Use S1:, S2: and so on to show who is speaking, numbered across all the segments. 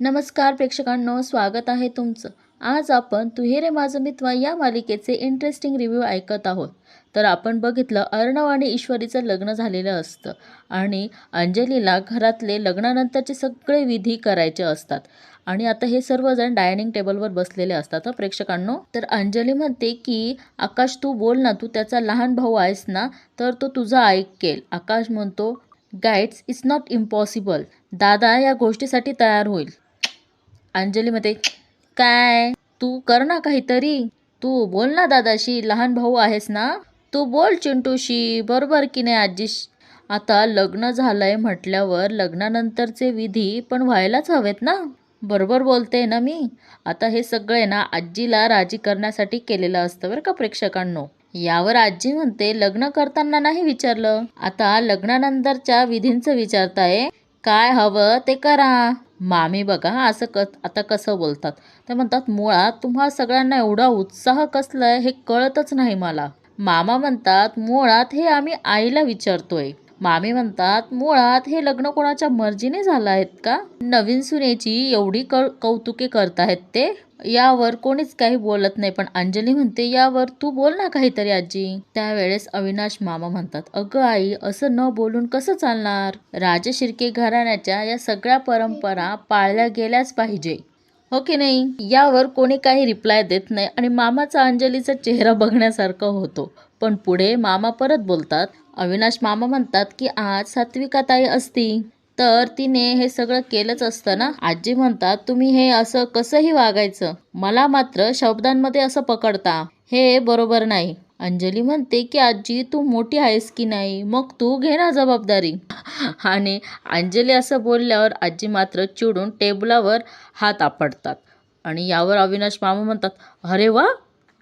S1: नमस्कार प्रेक्षकांनो स्वागत आहे तुमचं. आज आपण तुहेरे रे माझं मित्र या मालिकेचे इंटरेस्टिंग रिव्ह्यू ऐकत आहोत. तर आपण बघितलं अर्णव आणि ईश्वरीचं लग्न झालेलं असतं आणि अंजलीला घरातले लग्नानंतरचे सगळे विधी करायचे असतात. आणि आता हे सर्वजण डायनिंग टेबलवर बसलेले असतात हं प्रेक्षकांनो. तर अंजली म्हणते की आकाश तू बोल ना तू त्याचा लहान भाऊ आहेस ना तर तो तुझा ऐकेल. आकाश म्हणतो गाईड्स इट्स नॉट इम्पॉसिबल दादा या गोष्टीसाठी तयार होईल. अंजलीमध्ये काय? तू कर ना काहीतरी. तू बोल ना दादाशी लहान भाऊ आहेस ना? तू बोल चिंटूशी. बरोबर की नाही आजी? आता लग्न झालंय म्हटल्यावर लग्नानंतरचे विधी पण व्हायलाच हवेत ना. बरोबर बोलते ना मी. आता हे सगळे ना आजीला राजी करण्यासाठी केलेलं असतं बरं का प्रेक्षकांनो. यावर आजी म्हणते लग्न करताना नाही विचारलं. आता लग्नानंतरच्या विधींचं विचारताय. काय हवं ते करा. मामी बघा असं क आता कसं बोलतात. ते म्हणतात मुळात तुम्हा सगळ्यांना एवढा उत्साह कसलाय हे कळतच नाही मला. मामा म्हणतात मुळात हे आम्ही आईला विचारतोय. मामी म्हणतात मुळात हे लग्न कोणाच्या मर्जीने झालं आहेत का? नवीन सुनेची एवढी क कौतुके करतायत ते? यावर कोणीच काही बोलत नाही पण अंजली म्हणते यावर तू बोल ना काहीतरी आजी. त्यावेळेस अविनाश मामा म्हणतात अगं आई असं न बोलून कसं चालणार? राजशिर्के घराण्याच्या या सगळ्या परंपरा पाळल्या गेल्याच पाहिजे. हो की नाही? यावर कोणी काही रिप्लाय देत नाही आणि मामाचा अंजलीचा चेहरा बघण्यासारखा होतो. पण पुढे मामा परत बोलतात अविनाश मामा म्हणतात की आज सात्विकाताई असती? तर तिने हे सगळं केलंच असतं ना? आजी म्हणतात तुम्ही हे असं कसंही वागायचं. मला मात्र शब्दांमध्ये असं पकडता. हे बरोबर नाही. अंजली म्हणते की आजी तू मोठी आहेस की नाही? मग तू घे ना जबाबदारी. आणि अंजली असं बोलल्यावर आजी मात्र चिडून टेबलावर हात आपडतात आणि यावर अविनाश मामा म्हणतात अरे वा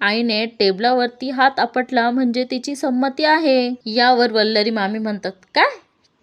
S1: आईने टेबलावरती हात आपटला म्हणजे तिची संमती आहे. यावर वल्लरी मामी म्हणतात काय?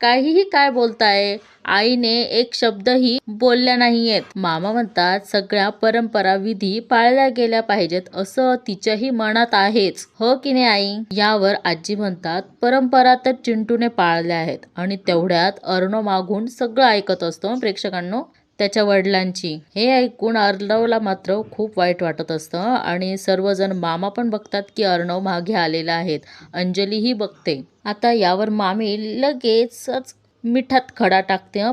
S1: काहीही काय बोलताय? आईने एक शब्दही बोलल्या नाहीयेत. मामा म्हणतात सगळ्या परंपरा विधी पाळल्या गेल्या पाहिजेत असं तिच्याही मनात आहेच. हो की नाही आई? यावर आजी म्हणतात परंपरा तर चिंटूने पाळल्या आहेत आणि तेवढ्यात अर्णव मागून सगळं ऐकत असतो प्रेक्षकांनो. त्याच्या वडिलांची. हे ऐकून अर्णवला मात्र खूप वाईट वाटत असतं आणि सर्वजण मामा पण बघतात की अर्णव मागे आलेला आहेत. अंजलीही बघते. आता यावर मामी लगेचच मिठात खडा टाकते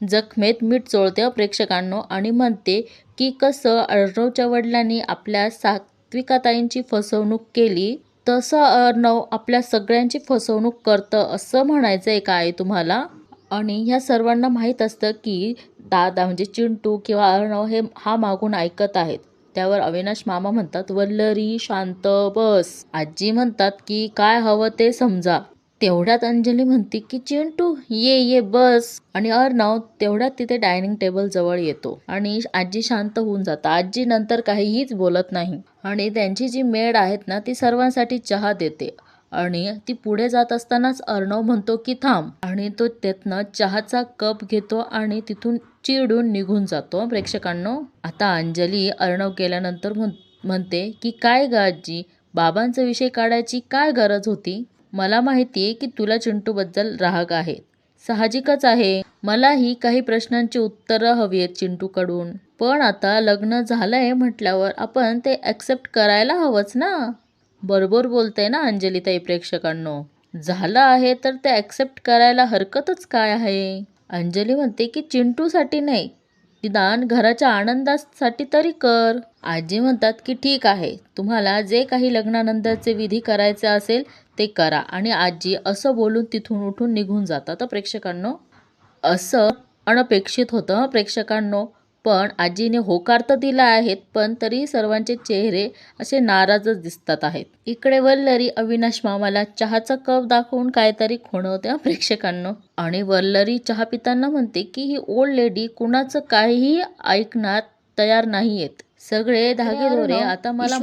S1: जखमेत मीठ चोळते प्रेक्षकांनो आणि म्हणते की कसं अर्णवच्या वडिलांनी आपल्या सात्विकाताईंची फसवणूक केली तसं अर्णव आपल्या सगळ्यांची फसवणूक करतं असं म्हणायचं आहे काय तुम्हाला? आणि ह्या सर्वांना माहीत असतं की दादा म्हणजे चिंटू किंवा अर्णव हे हा मागून ऐकत आहेत. त्यावर अविनाश मामा म्हणतात वल्लरी शांत बस. आजी म्हणतात की काय हवं ते समजा. तेवढ्यात अंजली म्हणते की चिंटू ये ये बस. आणि अर्णव तेवढ्यात तिथे डायनिंग टेबल जवळ येतो आणि आजी शांत होऊन जातात. आजी नंतर काहीहीच बोलत नाही आणि त्यांची जी मेड आहेत ना ती सर्वांसाठी चहा देते. आणि ती पुढे जात असतानाच अर्णव म्हणतो की थांब. आणि तो त्यातनं चहाचा कप घेतो आणि तिथून चिडून निघून जातो. प्रेक्षकांनो आता अंजली अर्णव गेल्यानंतर म्हण म्हणते की काय ग आजी बाबांचा विषय काढायची काय गरज होती? मला माहिती आहे की तुला चिंटूबद्दल राग आहे. साहजिकच आहे. मलाही काही प्रश्नांची उत्तरं हवी आहेत चिंटूकडून. पण आता लग्न झालंय म्हटल्यावर आपण ते ॲक्सेप्ट करायला हवंच ना? बरोबर बोलते ना अंजलीताई प्रेक्षकांनो. झालं आहे तर ते ॲक्सेप्ट करायला हरकतच काय आहे? अंजली म्हणते की चिंटूसाठी नाही निदान घराच्या आनंदासाठी तरी कर. आजी म्हणतात की ठीक आहे तुम्हाला जे काही लग्नानंतरचे विधी करायचे असेल ते करा आणि आजी असं बोलून तिथून उठून निघून जातात प्रेक्षकांनो. असं अनपेक्षित होतं प्रेक्षकांनो. पण आजीने होकार तर दिला आहेत पण तरी सर्वांचे चेहरे असे नाराजच दिसतात आहेत. इकडे वल्लरी अविनाश मामाला चहाचा कप दाखवून काहीतरी खुणवते प्रेक्षकांनो. आणि वल्लरी चहा पिताना म्हणते की ही ओल्ड लेडी कुणाचं काहीही ऐकणार तयार नाहीयेत. सगळे धागेदोरे आता मला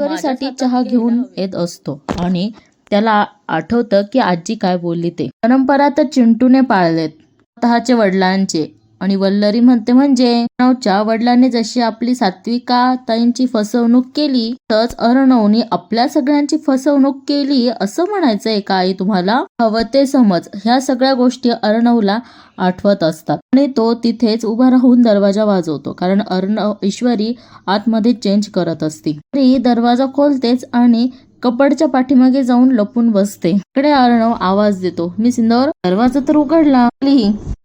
S1: चहा घेऊन येत असतो. आणि त्याला आठवतं की आजी काय बोलली ते. परंपरा तर चिंटूने पाळलेत. स्वतःचे वडिलांचे. आणि वल्लरी म्हणते म्हणजे अर्णवच्या वडिलांनी जशी आपली सात्विका ताईंची फसवणूक केली तच अर्णवनी आपल्या सगळ्यांची फसवणूक केली असं म्हणायचंय का आई तुम्हाला? हवं ते समज. ह्या सगळ्या गोष्टी अर्णवला आठवत असतात. आणि तो तिथेच उभा राहून दरवाजा वाजवतो कारण अर्णव ईश्वरी आतमध्ये चेंज करत असते. तरी दरवाजा खोलतेच आणि कपडच्या पाठीमागे जाऊन लपून बसते. इकडे अर्णव आवाज देतो. मी सिंदोर दरवाजा तर उघडला.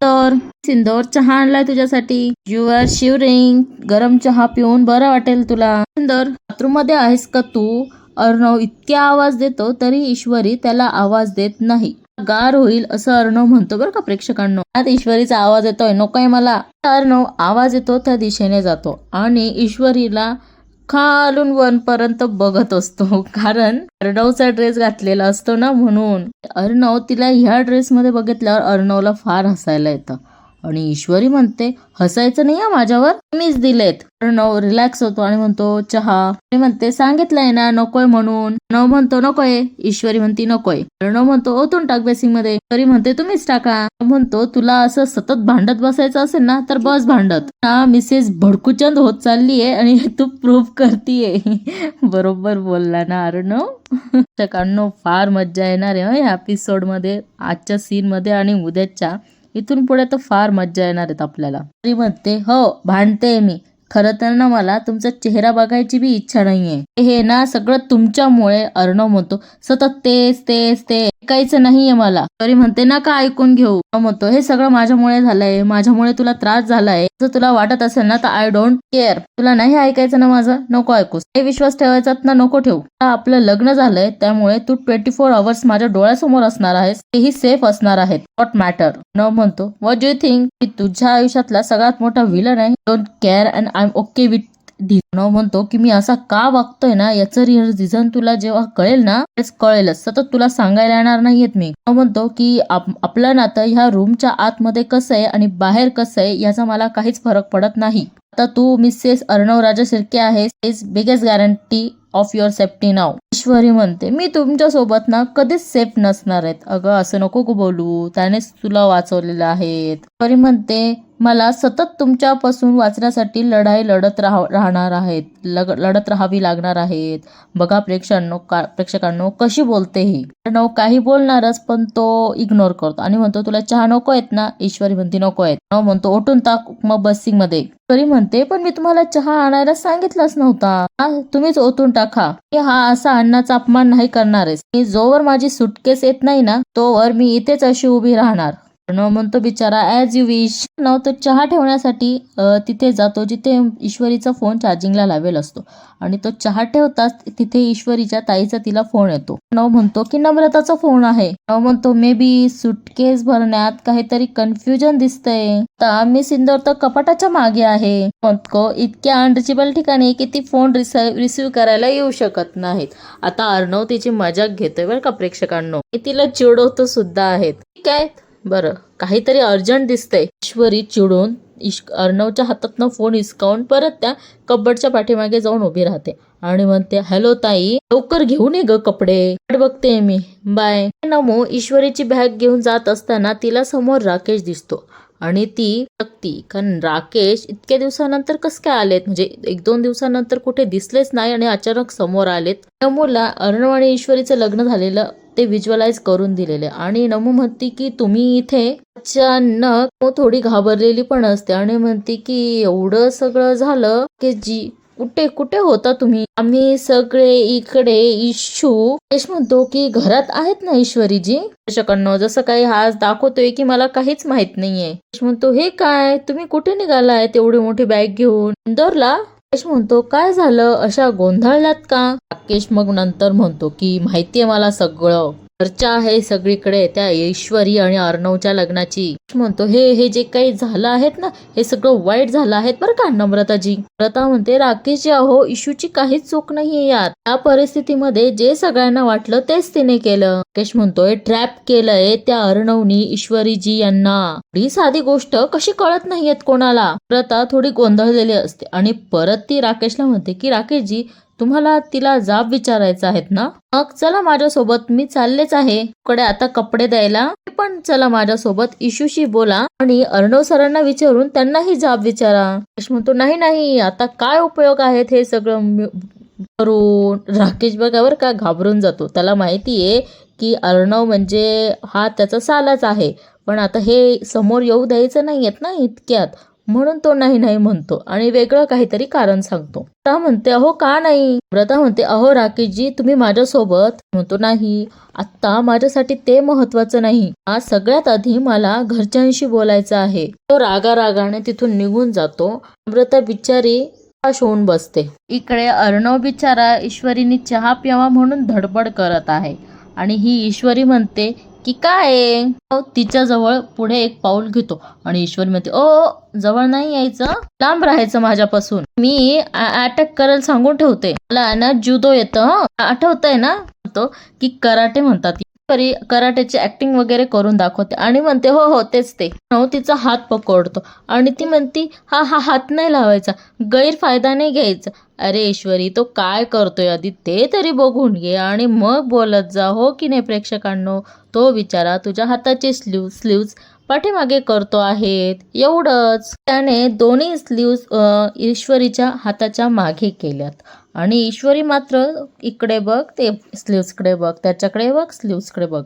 S1: तर सिंदोर चहा आणलाय तुझ्यासाठी. यू आर शिवरिंग गरम चहा पिऊन बरं वाटेल तुला. सिंदोर बाथरूममध्ये आहेस का तू? अर्णव इतक्या आवाज देतो तरी ईश्वरी त्याला आवाज देत नाही. गार होईल असं अर्णव म्हणतो बरं का प्रेक्षकांनो. आज ईश्वरीचा आवाज येतोय. नकोय मला. अर्णव आवाज येतो त्या दिशेने जातो. आणि ईश्वरीला खालून वनपर्यंत बघत असतो. कारण अर्णवचा ड्रेस घातलेला असतो ना म्हणून. अर्णव तिला ह्या ड्रेसमध्ये बघितल्यावर अर्णवला फार हसायला येतं. आणि ईश्वरी म्हणते हसायचं नाही माझ्यावर मीच दिलेत. अर्णव रिलॅक्स होतो आणि म्हणतो चहा. मी म्हणते सांगितलंय ना नकोय म्हणून. न म्हणतो नकोय. ईश्वरी म्हणती नकोय. अर्णव म्हणतो ओतून टाक बेसिंगमध्ये. तरी म्हणते तुम्हीच टाका. म्हणतो तुला असं सतत भांडत बसायचं असेल ना तर बस भांडत. ना मिसेस भडकुचंद होत चाललीये आणि तू प्रूव्ह करतीये. बरोबर बोलला ना अर्णव. प्रेक्षकांनो फार मज्जा येणार आहे या एपिसोडमध्ये आजच्या सीन मध्ये आणि उद्याच्या. इथून पुढे तर फार मज्जा येणार आहेत आपल्याला. तरी म्हणते हो भांडते मी. खरं तर ना मला तुमचा चेहरा बघायची बी इच्छा नाहीये. हे ना सगळं तुमच्यामुळे अर्णव म्हणतो. सतत तेच तेच ते ऐकायचं नाहीये मला. तरी म्हणते ना का ऐकून घेऊ? म्हणतो हे सगळं माझ्यामुळे झालंय. माझ्यामुळे तुला त्रास झालाय. जर तुला वाटत असेल ना तर आय डोंट केअर तुला नाही ऐकायचं ना माझं? नको ऐकूस. हे विश्वास ठेवायचा ना नको ठेवू. आता आपलं लग्न झालंय त्यामुळे तू ट्वेंटी फोर अवर्स माझ्या डोळ्यासमोर असणार आहेस. तेही सेफ असणार आहेत. वॉट मॅटर न म्हणतो वॉट डू यू थिंक की तुझ्या आयुष्यातला सगळ्यात मोठा विलन आहे. Don't care and I am okay with Dino म्हणतो की मी असा का वागतोय ना याचं रिझन तुला जेव्हा कळेल ना तेच कळेलच. सतत तुला सांगायला येणार नाहीयेत मी. म्हणतो की आपलं नातं ह्या रूमच्या आतमध्ये कसं आहे आणि बाहेर कसं आहे याचा मला काहीच फरक पडत नाही. आता तू मिसेस अर्णव राजा शिर्के आहेस is biggest guarantee of your safety नाव ईश्वरी म्हणते मी तुमच्यासोबत ना कधीच सेफ नसणार आहेत. अगं असं नको बोलू. त्यानेच तुला वाचवलेलं आहेत ईश्वरी म्हणते मला सतत तुमच्यापासून वाचण्यासाठी लढाई लढत राह राहणार आहेत. लग लढत राहावी लागणार आहेत. बघा प्रेक्षकांनो का प्रेक्षकांनो कशी बोलते ही. अर्णव काही बोलणारच पण तो इग्नोर करतो. आणि म्हणतो तुला चहा नको आहेत ना? ईश्वरी म्हणते नको आहेत. अर्णव म्हणतो ओटून टाक मग बसिंगमध्ये ईश्वरी म्हणते पण मी तुम्हाला चहा आणायला सांगितलंच नव्हता. तुम्हीच ओतून टाका. मी हा असा अन्नाचा अपमान नाही करणार मी जोवर माझी सुटकेस येत नाही ना तोवर मी इथेच अशी उभी राहणार. अर्णव म्हणतो बिचारा ॲज यू विश न तो चहा ठेवण्यासाठी तिथे जातो जिथे ईश्वरीचा फोन चार्जिंगला लावेल असतो. आणि तो चहा ठेवताच तिथे ईश्वरीच्या ताईचा तिला फोन येतो. नव म्हणतो की नम्रताचा फोन आहे. नव म्हणतो मे बी सुटकेस भरण्यात काहीतरी कन्फ्युजन दिसतंय. आता मी सिंदोर तर कपाटाच्या मागे आहे. म्हणतो इतक्या अनरिचेबल ठिकाणी की ती फोन रिसिव्ह करायला येऊ शकत नाहीत. आता अर्णव तिची मजाक घेतोय बरं का प्रेक्षकांनो. तिला चिडवतो सुद्धा आहेत. ठीक आहे? बरं. काहीतरी अर्जंट दिसतंय. ईश्वरी चिडून इश अर्णवच्या हातातनं फोन हिसकावून परत त्या कबडच्या पाठीमागे जाऊन उभी राहते आणि म्हणते हॅलो ताई लवकर घेऊन ये ग कपडे. वाट बघते मी. बाय. नमो ईश्वरीची बॅग घेऊन जात असताना तिला समोर राकेश दिसतो आणि ती बघती कारण राकेश इतक्या दिवसानंतर कस काय आलेत? म्हणजे एक दोन दिवसानंतर कुठे दिसलेच नाही आणि अचानक समोर आलेत. नमोला अर्णव आणि ईश्वरीचं लग्न झालेलं ते व्हिज्युअलाइज करून दिलेले. आणि नमू म्हणते की तुम्ही इथे अचानक थोडी घाबरलेली पण असते आणि म्हणते की एवढं सगळं झालं की जी कुठे कुठे होता तुम्ही? आम्ही सगळे इकडे इशू यश म्हणतो की घरात आहेत ना ईश्वरीजी? दर्शकांनो जसं काही हा दाखवतोय की मला काहीच माहीत नाहीये. यश म्हणतो हे काय? तुम्ही कुठे निघालाय? तेवढी मोठी बॅग घेऊन? इंदोरला म्हणतो काय झालं? अशा गोंधळल्यात का? राकेश मग नंतर म्हणतो की माहितीये मला सगळं. चर्चा आहे सगळीकडे त्या ईश्वरी आणि अर्णवच्या लग्नाची. म्हणतो हे हे जे काही झालं आहेत ना हे सगळं वाईट झालं आहे बरं का नम्रताजी? नम्रता म्हणते राकेशजी अहो इशूची काहीच चूक नाहीये यात त्या परिस्थितीमध्ये जे सगळ्यांना वाटलं तेच तिने केलं. राकेश म्हणतोय ट्रॅप केलंय त्या अर्णवनी ईश्वरीजी यांना. ही साधी गोष्ट कशी कळत नाहीयेत कोणाला? नम्रता थोडी गोंधळलेली असते आणि परत ती राकेशला म्हणते की राकेशजी तुम्हाला तिला जाब विचारायचा आहेत ना? मग चला माझ्यासोबत मी चाललेच आहे. कडे आता कपडे द्यायला. पण चला माझ्यासोबत इशूशी बोला आणि अर्णव सरांना विचारून त्यांनाही जाब विचारा. यश म्हणतो नाही नाही आता काय उपयोग आहेत हे सगळं करून? राकेश बघावर का घाबरून जातो. त्याला माहिती आहे की अर्णव म्हणजे हा त्याचा सालाच आहे. पण आता हे समोर येऊ द्यायचं नाही आहेत ना इतक्यात. म्हणून तो नाही नाही म्हणतो आणि वेगळं काहीतरी कारण सांगतो. व्रता म्हणते अहो का नाही? व्रता म्हणते अहो राकेशजी तुम्ही माझ्यासोबत म्हणतो नाही. आत्ता माझ्यासाठी ते महत्वाचं नाही. आज सगळ्यात आधी मला घरच्यांशी बोलायचं आहे. तो रागा रागाने तिथून निघून जातो. व्रता बिचारी होऊन बसते. इकडे अर्णव बिचारा ईश्वरीने चहा प्यावा म्हणून धडपड करत आहे. आणि ही ईश्वरी म्हणते की काय? तिच्याजवळ पुढे एक पाऊल घेतो आणि ईश्वरी म्हणते ओ जवळ नाही यायचं. लांब राहायचं माझ्यापासून. मी अटॅक करायला सांगून ठेवते. मला ना जुदो येतं आठवत आठवतंय ना? तो की कराटे म्हणतात परी कराटेची ऍक्टिंग वगैरे करून दाखवते. आणि म्हणते हो हो तेच ते. नऊ तिचा हात पकडतो. आणि ती म्हणती हा हा हात नाही लावायचा. गैरफायदा नाही घ्यायचा. अरे ईश्वरी तो काय करतोय आधी ते तरी बघून घे आणि मग बोलत जा हो की नाही प्रेक्षकांनो? तो विचारा तुझ्या हाताचे स्लीव स्लीव्ज पाठीमागे करतो आहेत. एवढंच त्याने दोन्ही स्लीव्स ईश्वरीच्या हाताच्या मागे केल्यात. आणि ईश्वरी मात्र इकडे बघ ते स्लीव्सकडे बघ त्याच्याकडे बघ स्लीव्सकडे बघ.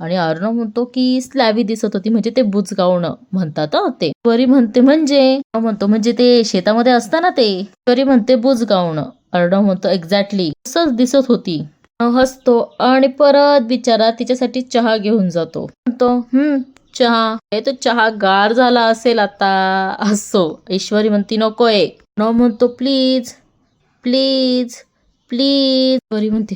S1: आणि अर्णव म्हणतो की स्लॅवी दिसत होती म्हणजे ते बुजगावणं म्हणतात ते. ईश्वरी म्हणते म्हणजे? म्हणतो म्हणजे ते शेतामध्ये असताना ते. ईश्वरी म्हणते बुजगावणं. अर्णव म्हणतो एक्झॅक्टली तसंच दिसत होती. हसतो आणि परत बिचारा तिच्यासाठी चहा घेऊन जातो. म्हणतो हम्म चहा. हे तो चहा गार झाला असेल आता. असो. ईश्वरी म्हणती नकोय अर्णव म्हणतो प्लीज प्लीज प्लीज ऐश्वरी म्हणते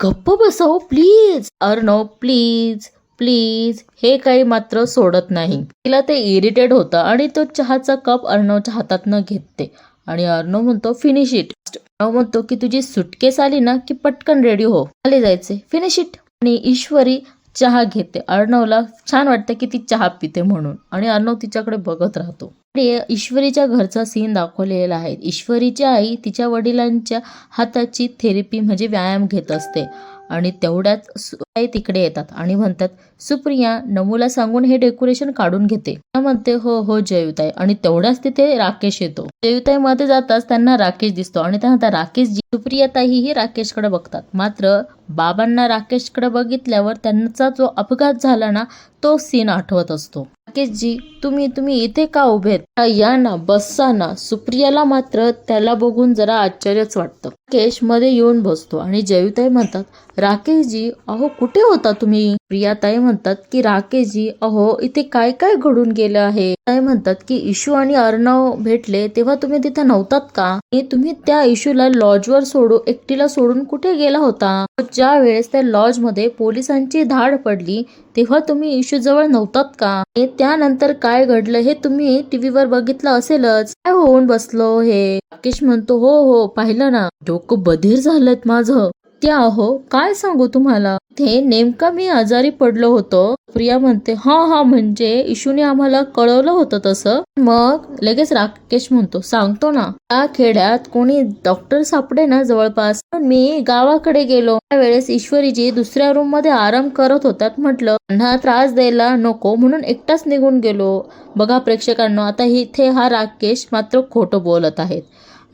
S1: गप्प बसव प्लीज अर्णव प्लीज प्लीज हे काही मात्र सोडत नाही. तिला ते इरिटेट होतं आणि तो चहाचा कप अर्णवच्या हातातनं घेते आणि अर्णव म्हणतो फिनिश इट अर्णव म्हणतो की तुझी सुटकेस आली ना की पटकन रेडी हो. खाली जायचे फिनिश इट आणि ईश्वरी चहा घेते. अर्णवला छान वाटतं की ती चहा पिते म्हणून. आणि अर्णव तिच्याकडे बघत राहतो. आणि ईश्वरीच्या घरचा सीन दाखवलेला आहे. ईश्वरीची आई तिच्या वडिलांच्या हाताची थेरपी म्हणजे व्यायाम घेत असते. आणि तेवढ्यात सुताई तिकडे येतात आणि म्हणतात सुप्रिया नमूला सांगून हे डेकोरेशन काढून घेते. म्हणते हो हो जयुताई. आणि तेवढ्याच तिथे राकेश येतो. जयुताई मध्ये जाताच त्यांना राकेश दिसतो आणि त्या म्हणतात सुप्रियाताई ही राकेशकडे बघतात. मात्र बाबांना राकेशकडे बघितल्यावर त्यांचा जो अपघात झाला ना तो सीन आठवत असतो. राकेशजी तुम्ही तुम्ही इथे का उभेत या ना बसा ना. सुप्रियाला मात्र त्याला बघून जरा आश्चर्यच वाटतं. राकेशमध्ये येऊन बसतो आणि जयुताई म्हणतात राकेशजी अहो कुठे होता तुम्ही? प्रियाताई म्हणतात की राकेशजी अहो इथे काय काय घडून गेलं आहे? ताई म्हणतात की इशू आणि अर्णव भेटले तेव्हा तुम्ही तिथे नव्हतात का? तुम्ही त्या इशूला लॉजवर सोडू एकटीला सोडून कुठे गेला होता? ज्या वेळेस त्या लॉजमध्ये पोलिसांची धाड पडली तेव्हा तुम्ही इशू जवळ नव्हतात का? त्यानंतर काय घडलं हे तुम्ही टीव्हीवर बघितलं असेलच. काय होऊन बसलो हे? राकेश म्हणतो हो हो पाहिलं ना. डोकं बधीर झालंय माझं. त्या अहो काय सांगू तुम्हाला? ते नेमका मी आजारी पडलो होतो. प्रिया म्हणते हा हा म्हणजे इशूने आम्हाला कळवलं होतं तसं. मग लगेच राकेश म्हणतो सांगतो ना त्या खेड्यात कोणी डॉक्टर सापडे ना जवळपास? पण मी गावाकडे गेलो. त्यावेळेस ईश्वरीजी दुसऱ्या रूममध्ये आराम करत होतात म्हटलं त्यांना त्रास द्यायला नको म्हणून एकटाच निघून गेलो. बघा प्रेक्षकांना आता इथे हा राकेश मात्र खोटं बोलत आहेत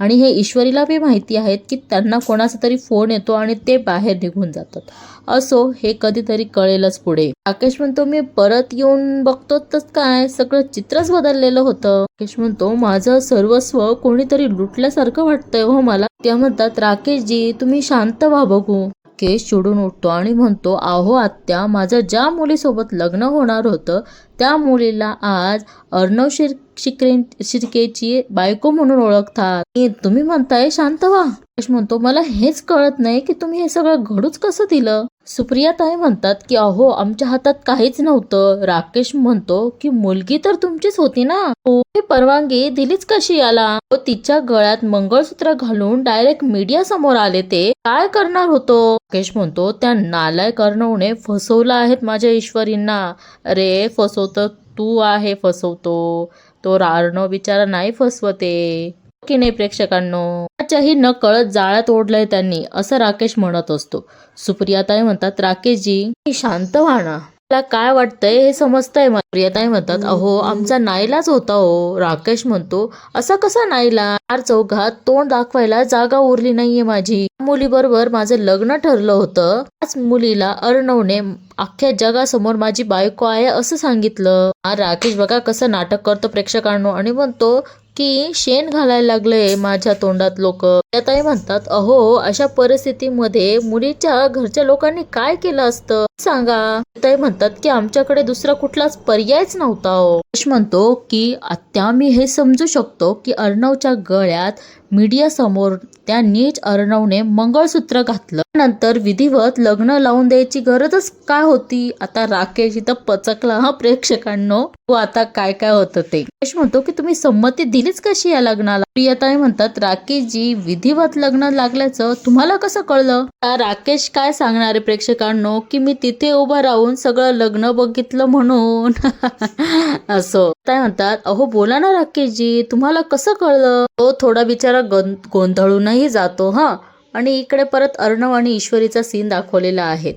S1: आणि हे ईश्वरीला बी माहिती आहेत की त्यांना कोणाचा तरी फोन येतो आणि ते बाहेर निघून जातात. असो हे कधीतरी कळेलच पुढे. राकेश म्हणतो मी परत येऊन बघतो तर काय? सगळं चित्रच बदललेलं होतं. राकेश म्हणतो माझं सर्वस्व कोणीतरी लुटल्यासारखं वाटतंय हो मला. त्या म्हणतात राकेशजी तुम्ही शांत व्हा बघू. केस चिडून उठतो आणि म्हणतो आहो आत्या माझं ज्या मुलीसोबत लग्न होणार होतं त्या मुलीला आज अर्णव शिर शिक्रे शिर्केची बायको म्हणून ओळखतात. तुम्ही म्हणताय शांत व्हा. म्हणतो मला हेच कळत नाही की तुम्ही हे सगळं घडूच कसं दिलं. सुप्रिया ताई म्हणतात की अहो आमच्या हातात काहीच नव्हतं. राकेश म्हणतो की मुलगी तर तुमचीच होती ना? हो परवानगी दिलीच कशी याला? व तिच्या गळ्यात मंगळसूत्र घालून डायरेक्ट मीडिया समोर आले ते. काय करणार होतो? राकेश म्हणतो त्या नालाय कर्णवने फसवलं आहेत माझ्या ईश्वरींना. अरे फसवत तू आहे फसवतो. तो रार्णव बिचारा नाही फसवते. की नाही प्रेक्षकांनो? त्याच्याही न कळत जाळ्यात ओढलंय त्यांनी असं राकेश म्हणत असतो. सुप्रियाताई म्हणतात राकेशजी शांत वाणा मला काय वाटतंय हे समजतंय? मला प्रियाताई म्हणतात अहो आमचा नाईलाच होता हो. राकेश म्हणतो असा कसा नाईला चार चौघात तोंड दाखवायला जागा उरली नाहीये माझी. मुलीबरोबर माझं लग्न ठरलं होतं. त्याच मुलीला अर्णवने अख्ख्या जगासमोर माझी बायको आहे असं सांगितलं. राकेश बघा कसं नाटक करतो प्रेक्षकांनो. आणि म्हणतो की शेण घालायला लागले माझ्या तोंडात लोक. त्याताई म्हणतात अहो अशा परिस्थितीमध्ये मुलीच्या घरच्या लोकांनी काय केलं असतं? सांगा. ताई म्हणतात की आमच्याकडे दुसरा कुठलाच पर्यायच नव्हता. हो म्हणतो की आत्या मी हे समजू शकतो की अर्णवच्या गळ्यात मीडिया समोर त्या नीच अर्णवने मंगळसूत्र घातलं. नंतर विधिवत लग्न लावून द्यायची गरजच काय होती? आता राकेश इथं पचकला हा प्रेक्षकांनो. तो आता काय काय होतं ते? यश म्हणतो की तुम्ही संमती दिलीच कशी या लग्नाला? प्रियताई म्हणतात राकेशजी विधिवत लग्न लागल्याचं तुम्हाला कसं कळलं? राकेश काय सांगणार आहे प्रेक्षकांनो? की मी तिथे उभं राहून सगळं लग्न बघितलं म्हणून. असो. काय म्हणतात अहो बोला ना राकेशजी तुम्हाला कसं कळलं? तो थोडा बिचारा गं- गोंधळूनही जातो हा? आणि इकडे परत अर्णव आणि ईश्वरीचा सीन दाखवलेला आहे.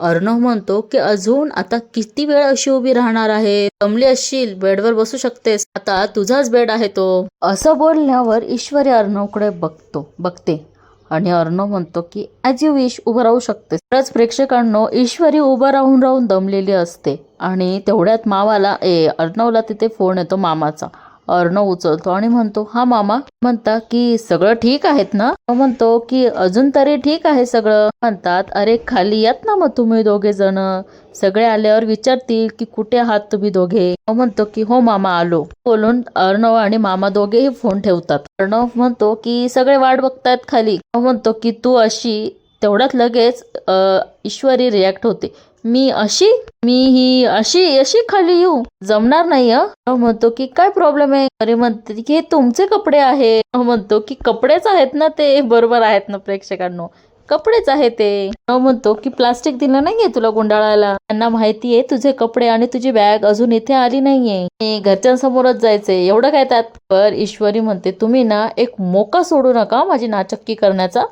S1: अर्णव म्हणतो की अजून आता किती वेळ अशी उभी राहणार आहे? दमली असशील बेडवर बसू शकतेस. आता तुझाच बेड आहे तो. असं बोलण्यावर ईश्वरी अर्णवकडे बघतो बघते. आणि अर्णव म्हणतो की ॲज यू विश उभं राहू शकते खरंच प्रेक्षकांनो ईश्वरी उभं राहून राहून दमलेली असते. आणि तेवढ्यात मामाला ए अर्णवला तिथे फोन येतो मामाचा. अर्णव उचलतो आणि म्हणतो हा मामा म्हणता की सगळं ठीक आहेत ना? म्हणतो की अजून तरी ठीक आहे सगळं. म्हणतात अरे खाली यात ना मग तुम्ही दोघे जण. सगळे आल्यावर विचारतील की कुठे आहात तुम्ही दोघे. म्हणतो की हो मामा आलो. बोलून अर्णव आणि मामा दोघेही फोन ठेवतात. अर्णव म्हणतो की सगळे वाट बघतायत खाली. म्हणतो की तू अशी. तेवढ्यात लगेच ईश्वरी रिॲक्ट होते. मी अशी मी ही अशी अशी खाली येऊ. जमणार नाही म्हणतो की काय प्रॉब्लेम आहे? अरे म्हणते की हे तुमचे कपडे आहे. म्हणतो की कपडेच आहेत ना ते. बरोबर आहेत ना प्रेक्षकांनो. कपडेच आहे ते. म्हणतो की प्लास्टिक दिलं नाहीये तुला गुंडाळायला. त्यांना माहितीये तुझे कपडे आणि तुझी बॅग अजून इथे आली नाहीये. घरच्यांसमोरच जायचंय एवढं काय त्यात? पर ईश्वरी म्हणते तुम्ही ना एक मोका सोडू नका माझी नाचक्की करण्याचा.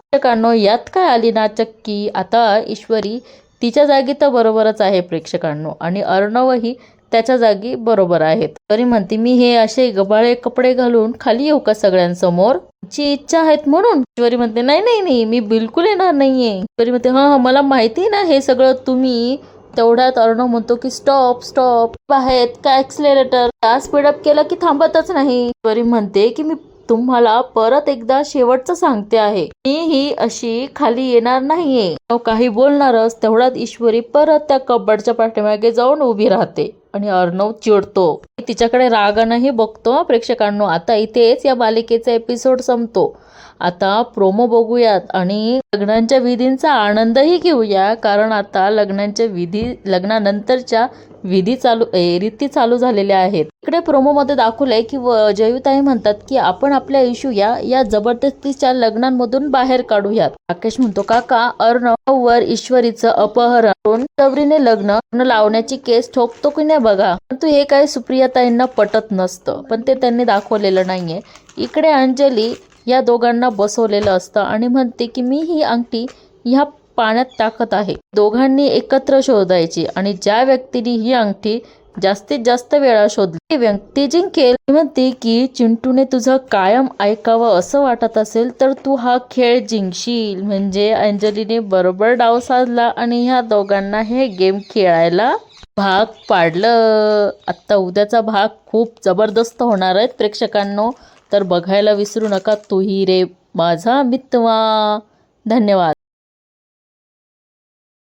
S1: यात काय आली नाचक्की? आता ईश्वरी तिच्या जागी तर बरोबरच आहे प्रेक्षकांनो. आणि अर्णवही त्याच्या जागी बरोबर आहेत. तरी म्हणते मी हे असे गबाळे कपडे घालून खाली येऊ का सगळ्यांसमोर? ची इच्छा आहेत म्हणून. ईश्वरी म्हणते नाही नाही नाही मी बिलकुल येणार नाहीये. ईश्वरी म्हणते हा हा मला माहिती ना हे सगळं तुम्ही. तेवढ्यात अर्णव म्हणतो की स्टॉप स्टॉप आहेत का ऍक्सिलेटर का स्पीडअप केलं की थांबतच नाही. ईश्वरी म्हणते की मी तुम्हाला परत एकदा शेवटचं सांगते आहे. मी ही अशी खाली येणार नाहीये. काही बोलणारच तेवढ्यात ईश्वरी परत त्या कबडच्या पाठीमागे जाऊन उभी राहते. आणि अर्णव चिडतो. तिच्याकडे रागानंही बघतो प्रेक्षकांनो. आता इथेच या मालिकेचा एपिसोड संपतो. आता प्रोमो बघूयात आणि लग्नांच्या विधींचा आनंदही घेऊया कारण आता लग्नांच्या विधी लग्नानंतरच्या विधी चालू ए, रीती चालू झालेल्या आहेत. इकडे प्रोमोमध्ये दाखवलंय की व- जयुताई म्हणतात की आपण आपल्या इशू या या जबरदस्तीच्या लग्नांमधून बाहेर काढूयात. राकेश म्हणतो काका अर्णववर ईश्वरीचं अपहरण करून लग्न लावण्याची केस ठोकतो की नाही बघा. तू हे काय सुप्रियाताईंना पटत नसतं पण ते त्यांनी दाखवलेलं नाहीये. इकडे अंजली या दोघांना बसवलेलं असतं आणि म्हणते की मी ही अंगठी ह्या पाण्यात टाकत आहे. दोघांनी एकत्र शोधायची आणि ज्या व्यक्तीने ही अंगठी जास्तीत जास्त वेळा शोधली व्यक्ती जिंकेल. म्हणते की चिंटूने तुझं कायम ऐकावं असं वाटत असेल तर तू हा खेळ जिंकशील. म्हणजे अंजलीने बरोबर डाव साधला आणि ह्या दोघांना हे गेम खेळायला भाग पाडलं. आत्ता उद्याचा भाग खूप जबरदस्त होणार आहेत प्रेक्षकांनो. तर बघायला विसरू नका. तूही रे माझा मितवा. धन्यवाद.